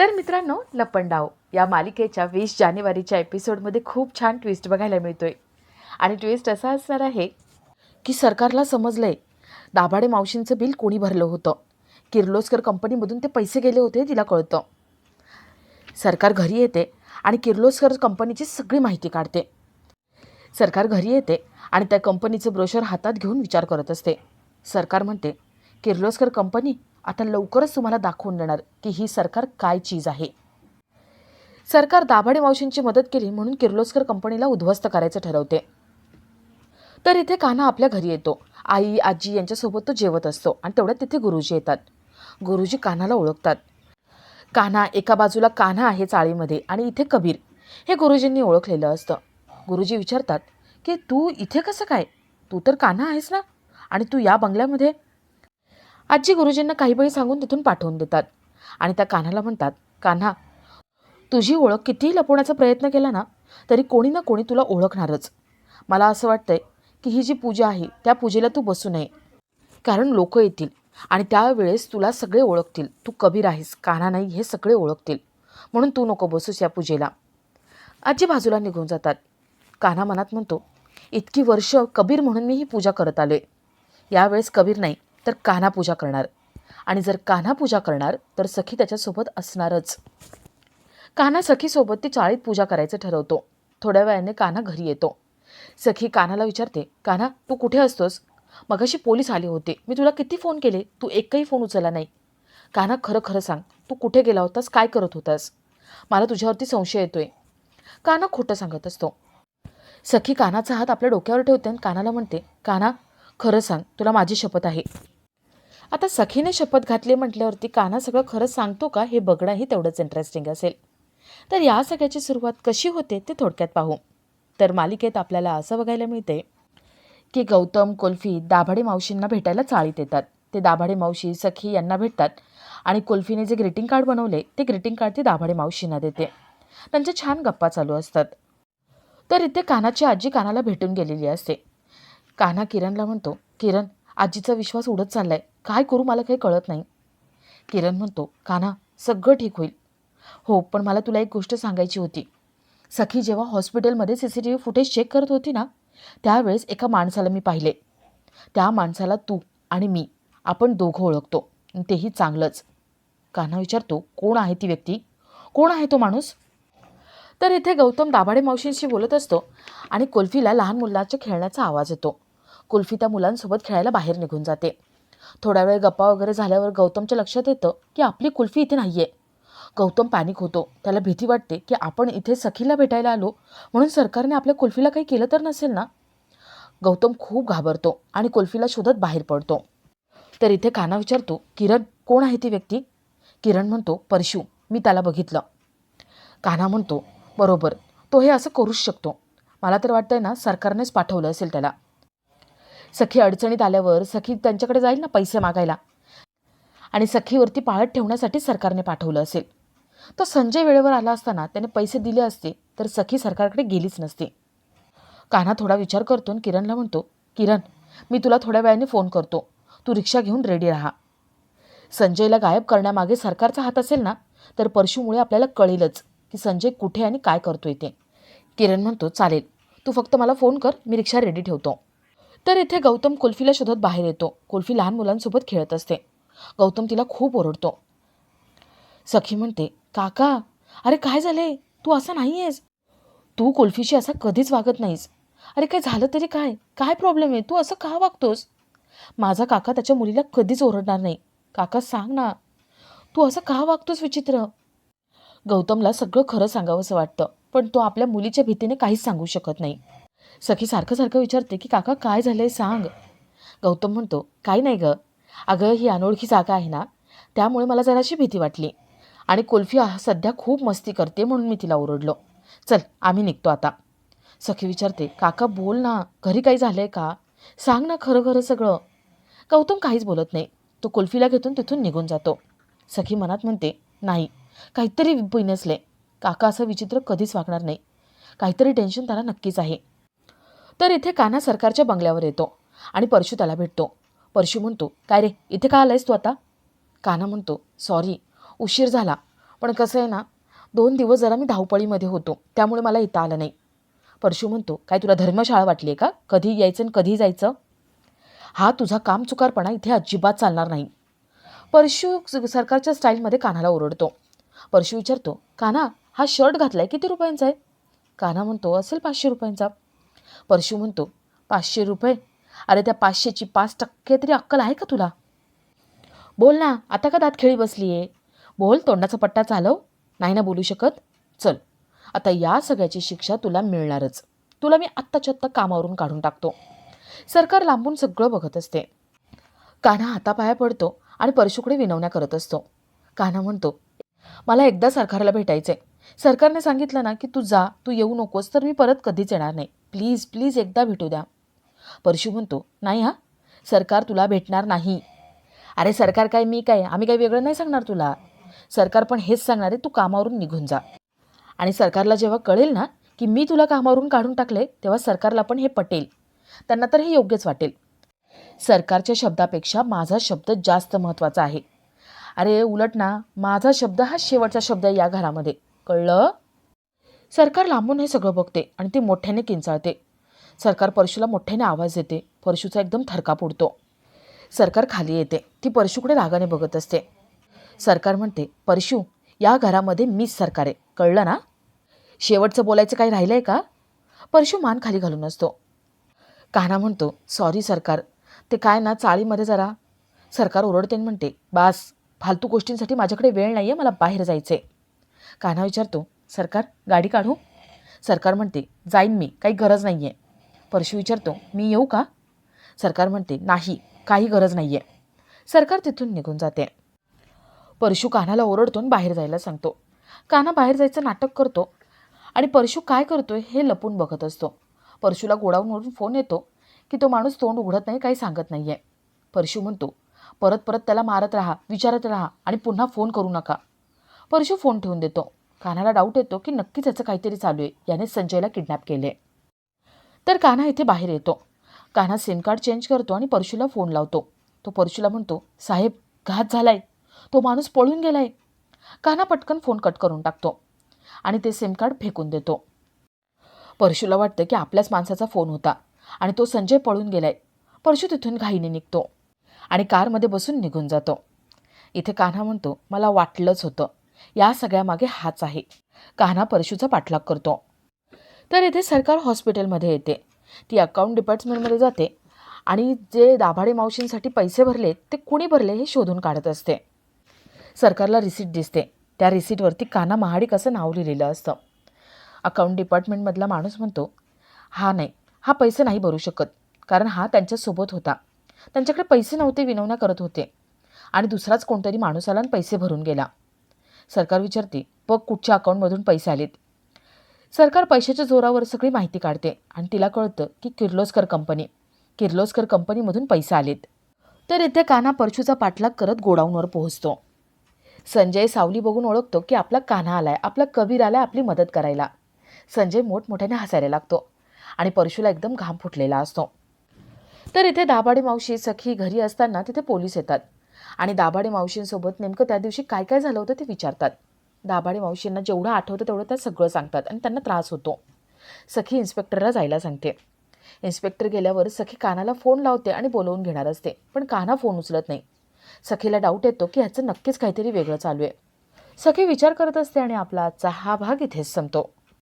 तर मित्रांनो लपंडाव या मालिकेच्या वीस जानेवारीच्या एपिसोडमध्ये खूप छान ट्विस्ट बघायला मिळतोय. आणि ट्विस्ट असा असणार आहे की सरकारला समजलंय दाभाडे मावशींचं बिल कोणी भरलं होतं? किर्लोस्कर कंपनीमधून ते पैसे गेले होते तिला कळतं. सरकार घरी येते आणि किर्लोस्कर कंपनीची सगळी माहिती काढते. सरकार घरी येते आणि त्या कंपनीचं ब्रोशर हातात घेऊन विचार करत असते. सरकार म्हणते किर्लोस्कर कंपनी आता लवकरच तुम्हाला दाखवून देणार की ही सरकार काय चीज आहे. सरकार दाभाडे मावशींची मदत केली म्हणून किर्लोस्कर कंपनीला उद्ध्वस्त करायचं ठरवते. तर इथे कान्हा आपल्या घरी येतो. आई आजी यांच्यासोबत तो जेवत असतो आणि तेवढ्यात तिथे गुरुजी येतात. गुरुजी कान्हाला ओळखतात. कान्हा एका बाजूला कान्हा आहे चाळीमध्ये आणि इथे कबीर. हे गुरुजींनी ओळखलेलं असतं. गुरुजी विचारतात की तू इथे कसं काय? तू तर कान्हा आहेस ना? आणि तू या बंगल्यामध्ये आजी गुरुजींना काही वेळी सांगून तिथून पाठवून देतात. आणि त्या कान्हाला म्हणतात कान्हा तुझी ओळख कितीही लपवण्याचा प्रयत्न केला ना तरी कोणी ना कोणी तुला ओळखणारच. मला असं वाटतंय की ही जी पूजा आहे त्या पूजेला तू बसू नये. कारण लोक येतील आणि त्यावेळेस तुला सगळे ओळखतील. तू कबीर आहेस कान्हा नाही हे सगळे ओळखतील. म्हणून तू नको बसूस या पूजेला. आजी बाजूला निघून जातात. कान्हा मनात म्हणतो इतकी वर्ष कबीर म्हणून मी ही पूजा करत आलो आहे यावेळेस कबीर नाही तर कान्हा पूजा करणार. आणि जर कान्हा पूजा करणार तर सखी त्याच्यासोबत असणारच. कान्हा सखीसोबत ती चाळीत पूजा करायचं ठरवतो. थोड्या वेळाने कान्हा घरी येतो. सखी कान्हाला विचारते कान्हा तू कुठे असतोस? मगाशी पोलीस आले होते. मी तुला किती फोन केले? तू एकही फोन उचलला नाही. कान्हा खरं खरं सांग. तू कुठे गेला होतास? काय करत होतास? मला तुझ्यावरती संशय येतोय. कान्हा खोटं सांगत असतो. सखी कानाचा हात आपल्या डोक्यावर ठेवते आणि कानाला म्हणते काना खरं सांग. तुला माझी शपथ आहे. आता सखीने शपथ घातली म्हटल्यावरती काना सगळं खरंच सांगतो का? हे बघणंही तेवढंच इंटरेस्टिंग असेल. तर या सगळ्याची सुरुवात कशी होते ते थोडक्यात पाहू. तर मालिकेत आपल्याला असं बघायला मिळते की गौतम कुल्फी दाभाडे मावशींना भेटायला चाळीत येतात. ते दाभाडे मावशी सखी यांना भेटतात आणि कुल्फीने जे ग्रीटिंग कार्ड बनवले ते ग्रीटिंग कार्ड ती दाभाडे मावशींना देते. त्यांच्या छान गप्पा चालू असतात. तर इथे कानाची आजी कानाला भेटून गेलेली असते. कान्हा किरणला म्हणतो किरण आजीचा विश्वास उडत चाललाय. काय करू मला काही कळत नाही. किरण म्हणतो कान्हा सगळं ठीक होईल. हो पण मला तुला एक गोष्ट सांगायची होती. सखी जेव्हा हॉस्पिटलमध्ये C C T V footage check करत होती ना त्यावेळेस एका माणसाला मी पाहिले. त्या माणसाला तू आणि मी आपण दोघं ओळखतो. तेही चांगलंच. कान्हा विचारतो कोण आहे ती व्यक्ती? कोण आहे तो माणूस? तर इथे गौतम दाभाडे मावशींशी बोलत असतो आणि कुल्फीला लहान मुलाच्या खेळण्याचा आवाज येतो. कुल्फी त्या मुलांसोबत खेळायला बाहेर निघून जाते. थोडा वेळ गप्पा वगैरे झाल्यावर गौतमच्या लक्षात येतं की आपली कुल्फी इथे नाही आहे गौतम पॅनिक होतो. त्याला भीती वाटते की आपण इथे सखीला भेटायला आलो म्हणून सरकारने आपल्या कुल्फीला काही केलं तर नसेल ना? गौतम खूप घाबरतो आणि कुल्फीला शोधत बाहेर पडतो. तर इथे काना विचारतो किरण कोण आहे ती व्यक्ती? किरण म्हणतो परशू मी त्याला बघितलं. कान्हा म्हणतो बरोबर तो हे असं करूच शकतो. मला तर वाटतंय ना सरकारनेच पाठवलं असेल त्याला. सखी अडचणीत आल्यावर सखी त्यांच्याकडे जाईल ना पैसे मागायला? आणि सखीवरती पाळत ठेवण्यासाठी सरकारने पाठवलं असेल. तो संजय वेळेवर आला असताना त्याने पैसे दिले असते तर सखी सरकारकडे गेलीच नसती. कान्हा थोडा विचार करतो आणि किरणला म्हणतो किरण मी तुला थोड्या वेळाने फोन करतो. तू रिक्षा घेऊन रेडी राहा. संजयला गायब करण्यामागे सरकारचा हात असेल ना तर परशुमुळे आपल्याला कळेलच की संजय कुठे आणि काय करतोय ते. किरण म्हणतो चालेल. तू फक्त मला फोन कर मी रिक्षा रेडी ठेवतो. तर इथे गौतम कुल्फीला शोधत बाहेर येतो. कुल्फी लहान मुलांसोबत खेळत असते. गौतम तिला खूप ओरडतो. सखी म्हणते काका अरे काय झाले? तू असा नाही आहेस तू कुल्फीशी असा कधीच वागत नाहीस. अरे काय झालं तरी काय? काय प्रॉब्लेम आहे? तू असं का वागतोस? माझा काका त्याच्या मुलीला कधीच ओरडणार नाही. काका सांग ना. तू असं का वागतोस विचित्र? गौतमला सगळं खरं सांगावंसं वाटतं पण तो आपल्या मुलीच्या भीतीने काहीच सांगू शकत नाही. सखी सारखं सारखं विचारते की काका काय झालं आहे सांग. गौतम म्हणतो काही नाही गं. अगं ही अनोळखी जागा आहे ना त्यामुळे मला जराशी भीती वाटली. आणि कुल्फी सध्या खूप मस्ती करते म्हणून मी तिला ओरडलो. चल आम्ही निघतो आता. सखी विचारते काका बोल ना घरी काही झालं आहे का? सांग ना खरं खरं सगळं. गौतम काहीच बोलत नाही. तो कुल्फीला घेतून तिथून निघून जातो. सखी मनात म्हणते नाही काहीतरी बिनसले. काका असं विचित्र कधीच वागणार नाही. काहीतरी टेन्शन त्याला नक्कीच आहे. तर इथे कान्हा सरकारच्या बंगल्यावर येतो आणि परशू त्याला भेटतो. परशू म्हणतो काय रे इथे का आलायस तू आता? कान्हा म्हणतो सॉरी उशीर झाला. पण कसं आहे ना दोन दिवस जरा मी धावपळीमध्ये होतो त्यामुळे मला येता आलं नाही. परशू म्हणतो काय तुला धर्मशाळा वाटली आहे का? कधी यायचं आणि कधी जायचं? हा तुझा काम चुकारपणा इथे अजिबात चालणार नाही. परशू सरकारच्या स्टाईलमध्ये कान्हाला ओरडतो. परशू विचारतो कान्हा हा शर्ट घातलाय किती रुपयांचा आहे? कान्हा म्हणतो असेल पाचशे रुपयांचा. परशू म्हणतो पाचशे रुपये? अरे त्या पाचशेची पाच टक्के तरी अक्कल आहे का तुला? बोल ना आता का दात खेळी बसली आहे बोल तोंडाचा पट्टा चालव. नाही ना बोलू शकत? चल. आता या सगळ्याची शिक्षा तुला मिळणारच. तुला मी आत्ताच्या आत्ता कामावरून काढून टाकतो. सरकार लांबून सगळं बघत असते. कान्हा हातापाया पडतो आणि परशुकडे विनवण्या करत असतो. कान्हा म्हणतो मला एकदा सरकारला भेटायचं आहे सरकारने सांगितलं ना की तू जा तू येऊ नकोस तर मी परत कधीच येणार नाही. प्लीज प्लीज एकदा भेटू द्या. परशू म्हणतो नाही हा सरकार तुला भेटणार नाही. अरे सरकार काय मी काय? आम्ही काही वेगळं नाही सांगणार तुला. सरकार पण हेच सांगणार आहे तू कामावरून निघून जा. आणि सरकारला जेव्हा कळेल ना की मी तुला कामावरून काढून टाकले तेव्हा सरकारला पण हे पटेल. त्यांना तर हे योग्यच वाटेल. सरकारच्या शब्दापेक्षा माझा शब्द जास्त महत्त्वाचा आहे. अरे उलट ना माझा शब्द हा शेवटचा शब्द आहे या घरामध्ये. कळलं? सरकार लांबून हे सगळं बघते आणि ती मोठ्याने किंचाळते. सरकार परशूला मोठ्याने आवाज देते. परशूचा एकदम थरका पुडतो सरकार खाली येते. ती परशूकडे रागाने बघत असते. सरकार म्हणते परशू या घरामध्ये मीच सरकार आहे. कळलं ना? शेवटचं बोलायचं काही राहिलं आहे का? परशू मान खाली घालून असतो. कान्हा म्हणतो सॉरी सरकार. ते काय ना चाळीमध्ये जरा. सरकार ओरडते म्हणते बास फालतू गोष्टींसाठी माझ्याकडे वेळ नाही आहे मला बाहेर जायचं आहे कान्हा विचारतो सरकार गाडी काढू? सरकार म्हणते जाईन मी काही गरज नाही आहे परशू विचारतो मी येऊ का? सरकार म्हणते नाही काही गरज नाही आहे सरकार तिथून निघून जाते. परशू कान्हाला ओरडतो आणि बाहेर जायला सांगतो. कान्हा बाहेर जायचं नाटक करतो आणि परशू काय करतोय हे लपून बघत असतो. परशूला गोडाऊनवरून फोन येतो की तो माणूस तोंड उघडत नाही काही सांगत नाही आहे परशू म्हणतो परत परत त्याला मारत राहा विचारत राहा आणि पुन्हा फोन करू नका. परशु फोन ठेवून देतो. कान्हाला डाऊट येतो की नक्कीच याचं काहीतरी चालू आहे. याने संजयला किडनॅप केले. तर कान्हा इथे बाहेर येतो. कान्हा सिम कार्ड चेंज करतो आणि परशुला फोन लावतो. तो परशूला म्हणतो साहेब घात झालाय. तो माणूस पळून गेलाय. कान्हा पटकन फोन कट करून टाकतो आणि ते सिम कार्ड फेकून देतो. परशूला वाटतं की आपल्याच माणसाचा फोन होता आणि तो संजय पळून गेलाय. परशु तिथून घाईने निघतो आणि कारमध्ये बसून निघून जातो. इथे कान्हा म्हणतो मला वाटलंच होतं. या सगळ्यामागे हाच आहे. कान्हा परशूचा पाठलाग करतो. तर येथे सरकार हॉस्पिटलमध्ये येते. ती अकाउंट डिपार्टमेंटमध्ये जाते आणि जे दाभाडे मावशींसाठी पैसे भरले ते कुणी भरले हे शोधून काढत असते. सरकारला रिसीट दिसते. त्या रिसीटवरती काना महाडिक असं नाव लिहिलेलं असतं. अकाउंट डिपार्टमेंटमधला माणूस म्हणतो हा नाही हा पैसे नाही भरू शकत कारण हा त्यांच्यासोबत होता. त्यांच्याकडे पैसे नव्हते विनवण्या करत होते. आणि दुसराच कोणतरी माणूस आला आणि पैसे भरून गेला. सरकार विचारते बघ कुठच्या अकाउंटमधून पैसे आलेत. सरकार पैशाच्या जोरावर सगळी माहिती काढते आणि तिला कळतं की किर्लोस्कर कंपनी किर्लोस्कर कंपनीमधून पैसे आलेत. तर इथे कान्हा परशूचा पाठलाग करत गोडाऊनवर पोहोचतो. संजय सावली बघून ओळखतो की आपला कान्हा आलाय आपला कबीर आलाय आपली मदत करायला. संजय मोठमोठ्याने हसायला लागतो आणि परशूला एकदम घाम फुटलेला असतो. तर इथे दाभाडे मावशी सखी घरी असताना तिथे पोलीस येतात. आणि दाभाडे मावशींसोबत नेमकं त्या दिवशी काय काय झालं होतं ते विचारतात. दाभाडे मावशींना जेवढं आठवतं तेवढं त्या सगळं सांगतात आणि त्यांना त्रास होतो. सखी इन्स्पेक्टरला जायला सांगते. इन्स्पेक्टर गेल्यावर सखी कानाला फोन लावते आणि बोलवून घेणार असते पण काना फोन उचलत नाही. सखीला डाऊट येतो की ह्याचं नक्कीच काहीतरी वेगळं चालू आहे. सखी विचार करत असते आणि आपला आजचा हा भाग इथेच संपतो.